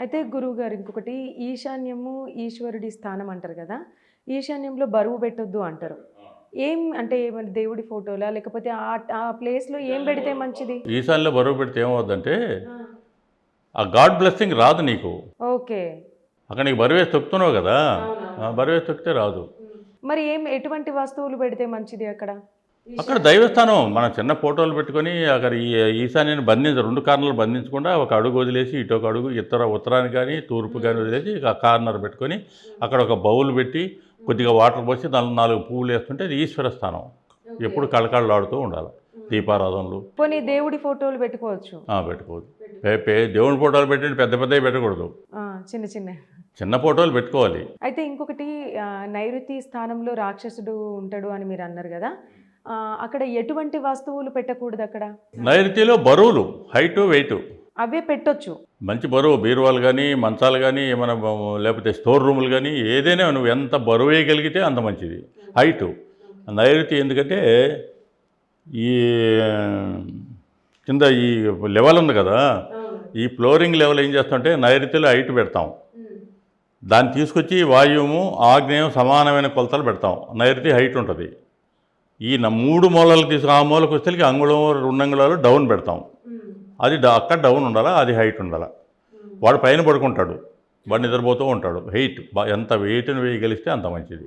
అయితే గురువు గారు ఇంకొకటి ఈశాన్యము ఈశ్వరుడి స్థానం అంటారు కదా ఈశాన్యంలో బరువు పెట్టొద్దు అంటారు. ఏం అంటే ఏమైనా దేవుడి ఫోటోలా లేకపోతే ఆ ప్లేస్లో ఏం పెడితే మంచిది? ఈశాన్యలో బరువు పెడితే ఏమవుద్దంటే ఆ. గాడ్ బ్లెస్సింగ్ రాదు నీకు. ఓకే. అక్కడ నీకు బరువేసి తొక్కుతున్నావు కదా బరువేసి తొక్కితే రాదు. మరి ఏం ఎటువంటి వస్తువులు పెడితే మంచిది అక్కడ? అక్కడ దైవస్థానం. మనం చిన్న ఫోటోలు పెట్టుకొని అక్కడ ఈ ఈశాన్యాన్ని బంధించ రెండు కార్నర్లు బంధించకుండా ఒక అడుగు వదిలేసి ఇటు ఒక అడుగు ఇతర ఉత్తరానికి కానీ తూర్పు కానీ వదిలేసి ఆ కార్నర్ పెట్టుకొని అక్కడ ఒక బౌల్ పెట్టి కొద్దిగా వాటర్ పోసి దానిలో నాలుగు పువ్వులు వేస్తుంటే అది ఈశ్వర స్థానం. ఎప్పుడు కళకళలాడుతూ ఉండాలి. దీపారాధనలు. పోనీ దేవుడి ఫోటోలు పెట్టుకోవచ్చు? ఆ, పెట్టుకోవద్దు పే- పే- దేవుని ఫోటోలు పెట్టి పెద్ద పెద్దవి పెట్టకూడదు. చిన్న చిన్న. చిన్న ఫోటోలు పెట్టుకోవాలి. అయితే ఇంకొకటి నైరుతి స్థానంలో రాక్షసుడు ఉంటాడు అని మీరు అన్నారు కదా. అక్కడ ఎటువంటి వస్తువులు పెట్టకూడదు అక్కడ? నైరుతిలో బరువులు హైటు వెయిట్. అవే పెట్టొచ్చు. మంచి బరువు బీరువాలు కానీ మంచాలు కానీ ఏమైనా లేకపోతే స్టోర్ రూములు కానీ ఏదైనా నువ్వు ఎంత బరువు వేయగలిగితే అంత మంచిది. హైటు. నైరుతి ఎందుకంటే ఈ కింద ఈ లెవెల్ ఉంది కదా. ఈ ఫ్లోరింగ్ లెవెల్ ఏం చేస్తామంటే నైరుతిలో హైట్ పెడతాం. దాన్ని తీసుకొచ్చి వాయువు ఆగ్నేయం సమానమైన కొలతలు పెడతాం. నైరుతి హైట్ ఉంటుంది. ఈ న- మూడు మూలలు తీసుకు ఆ మూలకు వచ్చేసరికి అంగుళం రెండు అంగుళాలు డౌన్ పెడతాం. అది అక్కడ డౌన్ ఉండాలా అది హైట్ ఉండాలా? వాడు పైన పడుకుంటాడు. వాడు నిద్రపోతూ ఉంటాడు. హైట్ ఎంత వెయిట్ని వేయగలిస్తే అంత మంచిది.